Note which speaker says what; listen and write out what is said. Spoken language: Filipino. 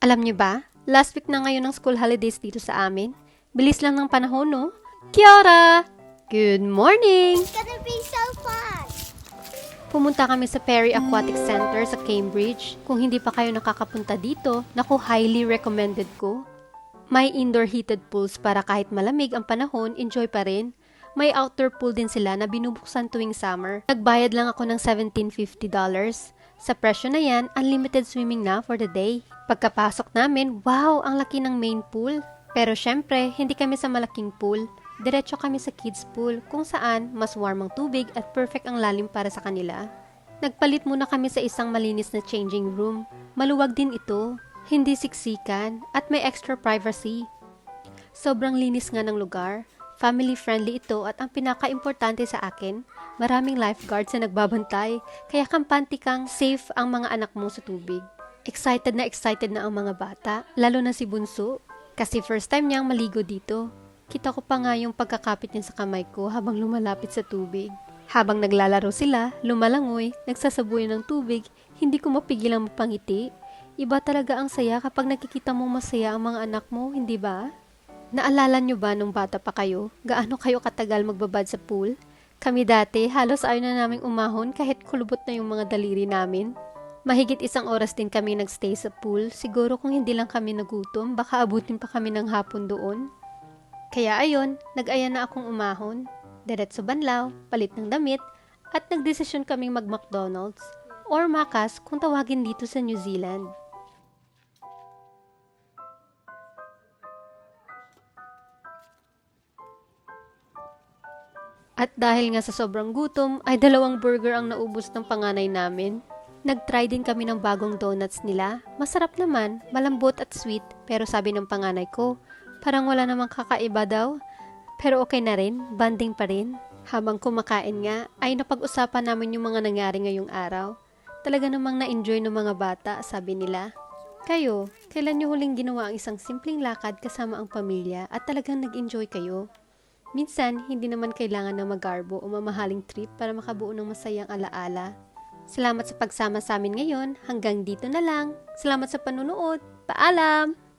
Speaker 1: Alam niyo ba, last week na ngayon ng school holidays dito sa amin. Bilis lang ng panahon, no? Kiara! Good morning!
Speaker 2: It's gonna be so fun.
Speaker 1: Pumunta kami sa Perry Aquatic Center sa Cambridge. Kung hindi pa kayo nakakapunta dito, naku highly recommended ko. May indoor heated pools para kahit malamig ang panahon, enjoy pa rin. May outdoor pool din sila na binubuksan tuwing summer. Nagbayad lang ako ng $1750. Sa presyo na yan, unlimited swimming na for the day. Pagkapasok namin, wow, ang laki ng main pool. Pero syempre, hindi kami sa malaking pool. Diretso kami sa kids pool kung saan mas warm ang tubig at perfect ang lalim para sa kanila. Nagpalit muna kami sa isang malinis na changing room. Maluwag din ito, hindi siksikan at may extra privacy. Sobrang linis nga ng lugar. Family friendly ito at ang pinaka-importante sa akin, maraming lifeguards na nagbabantay, kaya kampante kang safe ang mga anak mo sa tubig. Excited na excited na ang mga bata, lalo na si Bunso, kasi first time niyang maligo dito. Kita ko pa nga yung pagkakapit niya sa kamay ko habang lumalapit sa tubig. Habang naglalaro sila, lumalangoy, nagsasabuyan ng tubig, hindi ko mapigilang mapangiti. Iba talaga ang saya kapag nakikita mo masaya ang mga anak mo, hindi ba? Naalala nyo ba nung bata pa kayo, gaano kayo katagal magbabad sa pool? Kami dati, halos ayaw na naming umahon kahit kulubot na yung mga daliri namin. Mahigit isang oras din kami nagstay sa pool. Siguro kung hindi lang kami nagutom, baka abutin pa kami ng hapon doon. Kaya ayon, nag-aya na akong umahon. Diretso banlaw, palit ng damit, at nagdesisyon kaming mag-McDonald's or Macas kung tawagin dito sa New Zealand. At dahil nga sa sobrang gutom, ay dalawang burger ang naubos ng panganay namin. Nag-try din kami ng bagong donuts nila. Masarap naman, malambot at sweet, pero sabi ng panganay ko, parang wala namang kakaiba daw. Pero okay na rin, banding pa rin. Habang kumakain nga, ay napag-usapan namin yung mga nangyari ngayong araw. Talaga namang na-enjoy ng mga bata, sabi nila. Kayo, kailan nyo huling ginawa ang isang simpleng lakad kasama ang pamilya at talagang nag-enjoy kayo? Minsan, hindi naman kailangan ng magarbo o mamahaling trip para makabuo ng masayang alaala. Salamat sa pagsama sa amin ngayon. Hanggang dito na lang. Salamat sa panunood. Paalam!